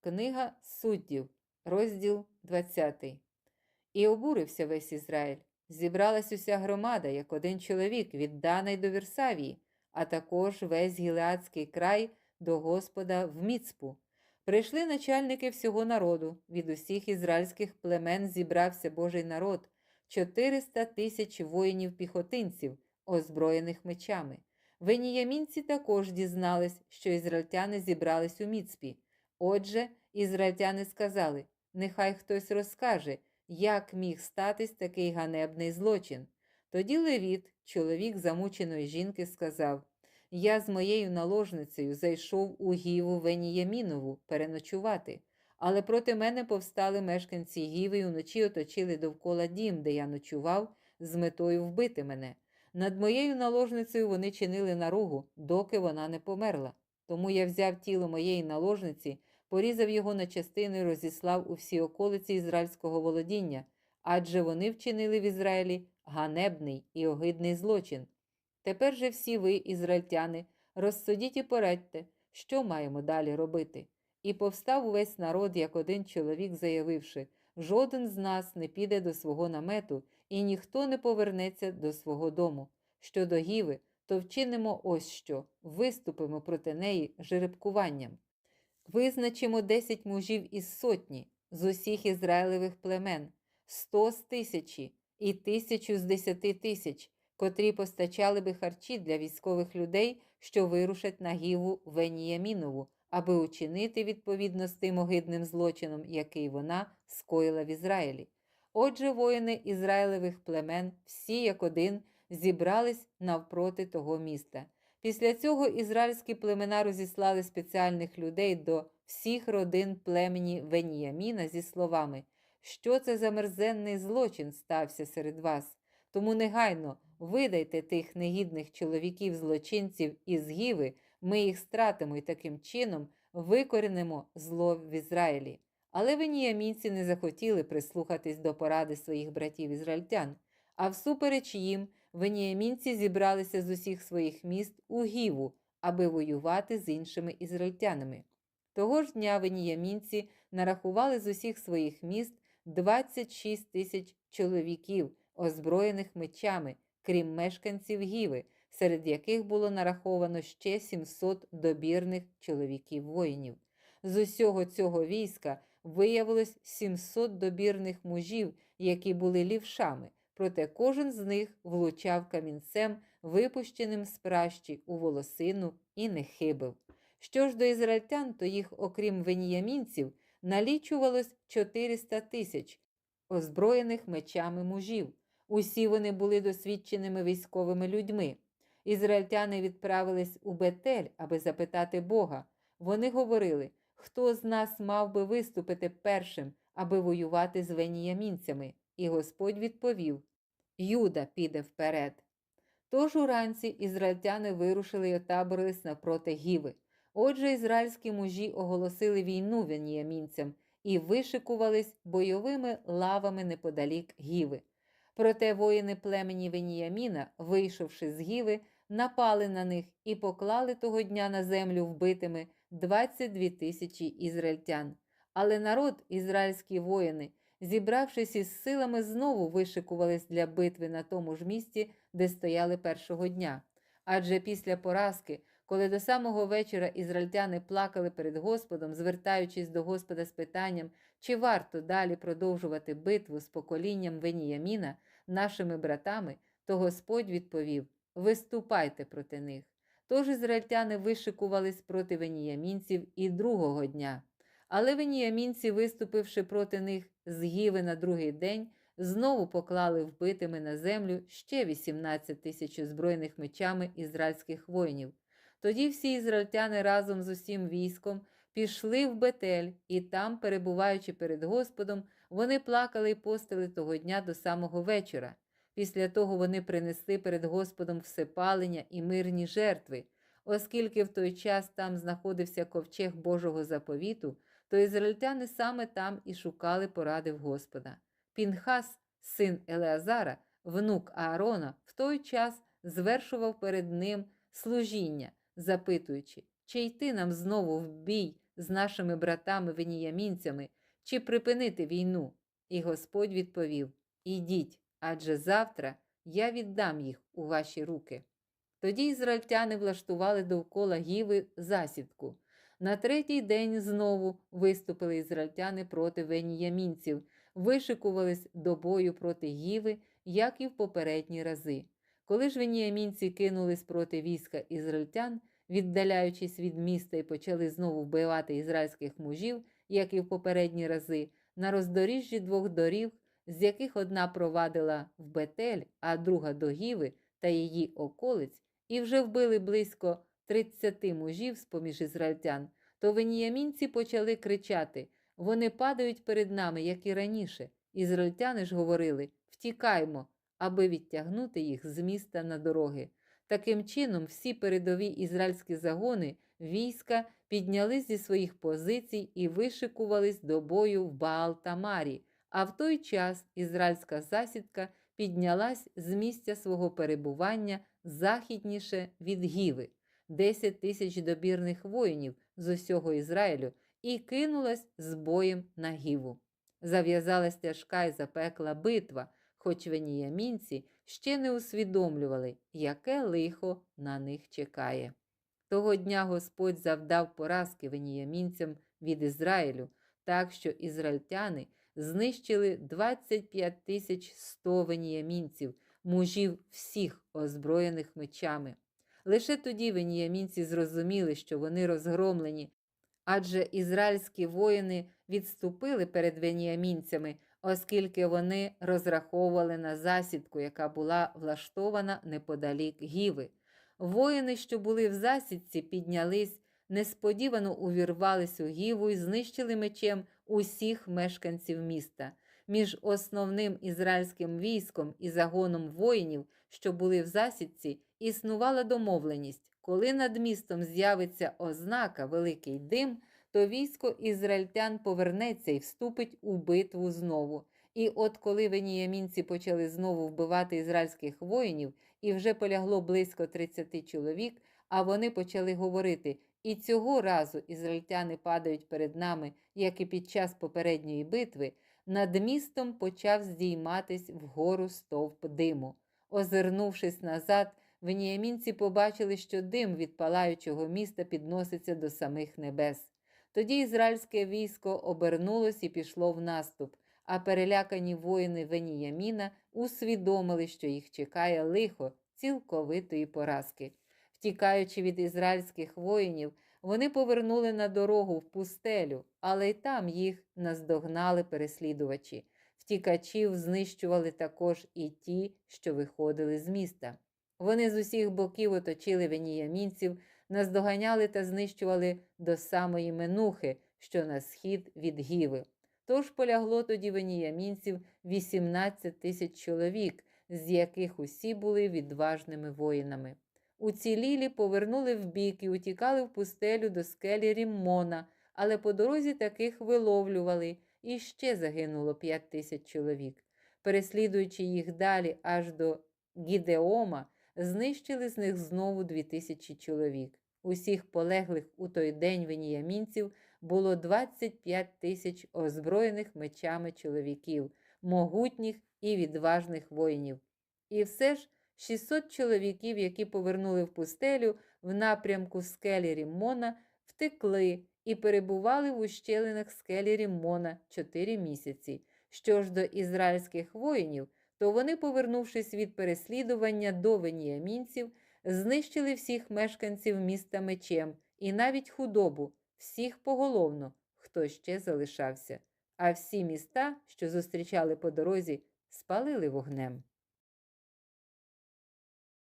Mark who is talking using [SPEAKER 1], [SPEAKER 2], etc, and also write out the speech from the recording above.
[SPEAKER 1] Книга суддів, розділ 20. І обурився весь Ізраїль. Зібралась уся громада, як один чоловік, від Дана й до Вірсавії, а також весь Гілеадський край до Господа в Міцпу. Прийшли начальники всього народу, від усіх ізраїльських племен зібрався Божий народ, 400 тисяч воїнів-піхотинців, озброєних мечами. Веніямінці також дізнались, що ізраїльтяни зібрались у Міцпі. Отже, ізраїльтяни сказали: нехай хтось розкаже, як міг статись такий ганебний злочин. Тоді Левіт, чоловік замученої жінки, сказав: Я з моєю наложницею зайшов у Гіву Веніямінову переночувати, але проти мене повстали мешканці Гіви і вночі оточили довкола дім, де я ночував, з метою вбити мене. Над моєю наложницею вони чинили наругу, доки вона не померла. Тому я взяв тіло моєї наложниці, порізав його на частини розіслав у всі околиці ізраїльського володіння, адже вони вчинили в Ізраїлі ганебний і огидний злочин. Тепер же всі ви, ізраїльтяни, розсудіть і порадьте, що маємо далі робити. І повстав увесь народ, як один чоловік, заявивши: жоден з нас не піде до свого намету, і ніхто не повернеться до свого дому. Щодо гіви, то вчинимо ось що виступимо проти неї жеребкуванням. Визначимо десять мужів із сотні, з усіх ізраїлевих племен, сто з тисячі і тисячу з десяти тисяч, котрі постачали би харчі для військових людей, що вирушать на гіву Веніямінову, аби учинити відповідно з тим огидним злочином, який вона скоїла в Ізраїлі. Отже, воїни Ізраїлевих племен, всі як один, зібрались навпроти того міста. Після цього ізраїльські племена розіслали спеціальних людей до всіх родин племені Веніяміна зі словами, що це за мерзенний злочин стався серед вас. Тому негайно видайте тих негідних чоловіків-злочинців із Гіви, ми їх стратимо і таким чином викоренимо зло в Ізраїлі. Але веніямінці не захотіли прислухатись до поради своїх братів ізраїльтян, а всупереч їм веніямінці зібралися з усіх своїх міст у Гіву, аби воювати з іншими ізраїльтянами. Того ж дня веніямінці нарахували з усіх своїх міст 26 тисяч чоловіків, озброєних мечами, крім мешканців Гіви, серед яких було нараховано ще 700 добірних чоловіків воїнів. З усього цього війська виявилось 700 добірних мужів, які були лівшами, проте кожен з них влучав камінцем, випущеним з пращі у волосину і не хибив. Що ж до ізраїльтян, то їх, окрім веніямінців, налічувалось 400 тисяч озброєних мечами мужів. Усі вони були досвідченими військовими людьми. Ізраїльтяни відправились у Бетель, аби запитати Бога. Вони говорили, хто з нас мав би виступити першим, аби воювати з веніямінцями. І Господь відповів: Юда піде вперед. Тож уранці ізраїльтяни вирушили й отаборились навпроти Гіви. Отже, ізраїльські мужі оголосили війну веніямінцям і вишикувались бойовими лавами неподалік Гіви. Проте воїни племені Веніяміна, вийшовши з Гіви, напали на них і поклали того дня на землю вбитими 22 тисячі ізраїльтян. Але народ, ізраїльські воїни, зібравшись із силами, знову вишикувались для битви на тому ж місці, де стояли першого дня. Адже після поразки, коли до самого вечора ізраїльтяни плакали перед Господом, звертаючись до Господа з питанням, чи варто далі продовжувати битву з поколінням Веніяміна, нашими братами, то Господь відповів: Виступайте проти них. Тож ізраїльтяни вишикувались проти веніямінців і другого дня. Але веніямінці, виступивши проти них з Гіви на другий день, знову поклали вбитими на землю ще 18 тисяч озброєних мечами ізраїльських воїнів. Тоді всі ізраїльтяни разом з усім військом пішли в Бетель, і там, перебуваючи перед Господом, вони плакали і постили того дня до самого вечора. Після того вони принесли перед Господом всепалення і мирні жертви. Оскільки в той час там знаходився ковчег Божого заповіту, то ізраїльтяни саме там і шукали поради в Господа. Пінхас, син Елеазара, внук Аарона, в той час звершував перед ним служіння, запитуючи, чи йти нам знову в бій з нашими братами веніямінцями чи припинити війну? І Господь відповів: Ідіть, адже завтра я віддам їх у ваші руки. Тоді ізраїльтяни влаштували довкола гіви засідку. На третій день знову виступили ізраїльтяни проти веніямінців, вишикувались до бою проти гіви, як і в попередні рази. Коли ж веніямінці кинулись проти війська ізраїльтян, віддаляючись від міста і почали знову вбивати ізраїльських мужів, як і в попередні рази, на роздоріжжі двох доріг, з яких одна провадила в Бетель, а друга до Гіви та її околиць, і вже вбили близько 30 мужів з поміж ізраїльтян, то веніямінці почали кричати: вони падають перед нами, як і раніше. Ізраїльтяни ж говорили: втікаймо, аби відтягнути їх з міста на дороги. Таким чином, всі передові ізраїльські загони війська піднялись зі своїх позицій і вишикувались до бою в Баал-Тамарі, а в той час ізраїльська засідка піднялась з місця свого перебування західніше від Гіви, 10 тисяч добірних воїнів з усього Ізраїлю, і кинулась з боєм на Гіву. Зав'язалась тяжка і запекла битва, хоч веніямінці ще не усвідомлювали, яке лихо на них чекає. Того дня Господь завдав поразки веніямінцям від Ізраїлю, так що ізраїльтяни знищили 25 тисяч 100 веніямінців, мужів всіх озброєних мечами. Лише тоді веніямінці зрозуміли, що вони розгромлені, адже ізраїльські воїни відступили перед веніямінцями, оскільки вони розраховували на засідку, яка була влаштована неподалік Гіви. Воїни, що були в засідці, піднялись, несподівано увірвались у гіву і знищили мечем усіх мешканців міста. Між основним ізраїльським військом і загоном воїнів, що були в засідці, існувала домовленість, коли над містом з'явиться ознака Великий дим, то військо ізраїльтян повернеться і вступить у битву знову. І от коли веніямінці почали знову вбивати ізраїльських воїнів, і вже полягло близько 30 чоловік, а вони почали говорити: і цього разу ізраїльтяни падають перед нами, як і під час попередньої битви, над містом почав здійматись вгору стовп диму. Озирнувшись назад, веніямінці побачили, що дим від палаючого міста підноситься до самих небес. Тоді ізраїльське військо обернулось і пішло в наступ, а перелякані воїни Веніяміна усвідомили, що їх чекає лихо цілковитої поразки. Втікаючи від ізраїльських воїнів, вони повернули на дорогу в пустелю, але й там їх наздогнали переслідувачі. Втікачів знищували також і ті, що виходили з міста. Вони з усіх боків оточили веніямінців, наздоганяли та знищували до самої Менухи, що на схід від Гіви. Тож полягло тоді веніямінців 18 тисяч чоловік, з яких усі були відважними воїнами. Уцілілі повернули вбік і утікали в пустелю до скелі Ріммона, але по дорозі таких виловлювали, і ще загинуло 5 тисяч чоловік. Переслідуючи їх далі аж до Гідеома, знищили з них знову 2 тисячі чоловік. Усіх полеглих у той день веніямінців було 25 тисяч озброєних мечами чоловіків, могутніх і відважних воїнів. І все ж 600 чоловіків, які повернули в пустелю в напрямку скелі Ріммона, втекли і перебували в ущелинах скелі Ріммона 4 місяці. Що ж до ізраїльських воїнів, то вони, повернувшись від переслідування до веніямінців, знищили всіх мешканців міста мечем і навіть худобу, всіх поголовно, хто ще залишався. А всі міста, що зустрічали по дорозі, спалили вогнем.